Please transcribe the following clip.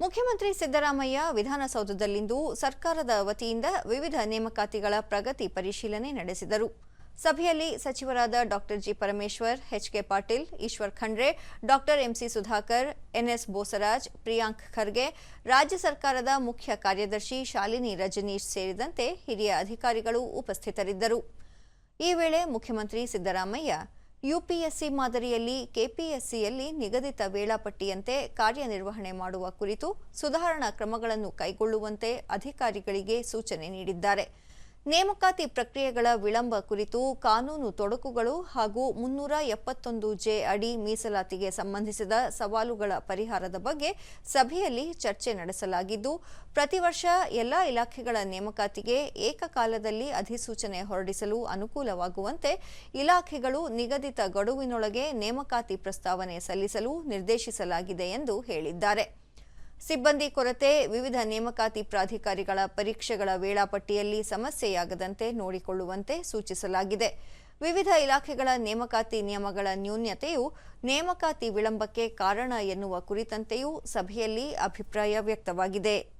ಮುಖ್ಯಮಂತ್ರಿ ಸಿದ್ದರಾಮಯ್ಯ ವಿಧಾನಸೌಧದಲ್ಲಿಂದು ಸರ್ಕಾರದ ವತಿಯಿಂದ ವಿವಿಧ ನೇಮಕಾತಿಗಳ ಪ್ರಗತಿ ಪರಿಶೀಲನೆ ನಡೆಸಿದರು. ಸಭೆಯಲ್ಲಿ ಸಚಿವರಾದ doctor G Parameshwar HK Patil, Eshwar Khandre, doctor MC Sudhakar NS Bosaraj, Priyank Kharge, ರಾಜ್ಯ ಸರ್ಕಾರದ ಮುಖ್ಯ ಕಾರ್ಯದರ್ಶಿ ಶಾಲಿನಿ ರಜನೀಶ್ ಸೇರಿದಂತೆ ಹಿರಿಯ ಅಧಿಕಾರಿಗಳು ಉಪಸ್ಥಿತರಿದ್ದರು. ಈ ವೇಳೆ ಮುಖ್ಯಮಂತ್ರಿ ಸಿದ್ದರಾಮಯ್ಯ ಯುಪಿಎಸ್ಸಿ ಮಾದರಿಯಲ್ಲಿ ಕೆಪಿಎಸ್ಸಿಯಲ್ಲಿ ನಿಗದಿತ ವೇಳಾಪಟ್ಟಿಯಂತೆ ಕಾರ್ಯನಿರ್ವಹಣೆ ಮಾಡುವ ಕುರಿತು ಸುಧಾರಣಾ ಕ್ರಮಗಳನ್ನು ಕೈಗೊಳ್ಳುವಂತೆ ಅಧಿಕಾರಿಗಳಿಗೆ ಸೂಚನೆ ನೀಡಿದ್ದಾರೆ. ನೇಮಕಾತಿ ಪ್ರಕ್ರಿಯೆಗಳ ವಿಳಂಬ ಕುರಿತು ಕಾನೂನು ತೊಡಕುಗಳು ಹಾಗೂ ಮುನ್ನೂರ ಎಪ್ಪತ್ತೊಂದು ಜೆ ಅಡಿ ಮೀಸಲಾತಿಗೆ ಸಂಬಂಧಿಸಿದ ಸವಾಲುಗಳ ಪರಿಹಾರದ ಬಗ್ಗೆ ಸಭೆಯಲ್ಲಿ ಚರ್ಚೆ ನಡೆಸಲಾಗಿದ್ದು, ಪ್ರತಿ ವರ್ಷ ಎಲ್ಲ ಇಲಾಖೆಗಳ ನೇಮಕಾತಿಗೆ ಏಕಕಾಲದಲ್ಲಿ ಅಧಿಸೂಚನೆ ಹೊರಡಿಸಲು ಅನುಕೂಲವಾಗುವಂತೆ ಇಲಾಖೆಗಳು ನಿಗದಿತ ಗಡುವಿನೊಳಗೆ ನೇಮಕಾತಿ ಪ್ರಸ್ತಾವನೆ ಸಲ್ಲಿಸಲು ನಿರ್ದೇಶಿಸಲಾಗಿದೆ ಎಂದು ಹೇಳಿದ್ದಾರೆ. ಸಿಬ್ಬಂದಿ ಕೊರತೆ, ವಿವಿಧ ನೇಮಕಾತಿ ಪ್ರಾಧಿಕಾರಿಗಳ ಪರೀಕ್ಷೆಗಳ ವೇಳಾಪಟ್ಟಿಯಲ್ಲಿ ಸಮಸ್ಯೆಯಾಗದಂತೆ ನೋಡಿಕೊಳ್ಳುವಂತೆ ಸೂಚಿಸಲಾಗಿದೆ. ವಿವಿಧ ಇಲಾಖೆಗಳ ನೇಮಕಾತಿ ನಿಯಮಗಳ ನ್ಯೂನ್ಯತೆಯು ನೇಮಕಾತಿ ವಿಳಂಬಕ್ಕೆ ಕಾರಣ ಎನ್ನುವ ಕುರಿತಂತೆಯೂ ಸಭೆಯಲ್ಲಿ ಅಭಿಪ್ರಾಯ ವ್ಯಕ್ತವಾಗಿದೆ.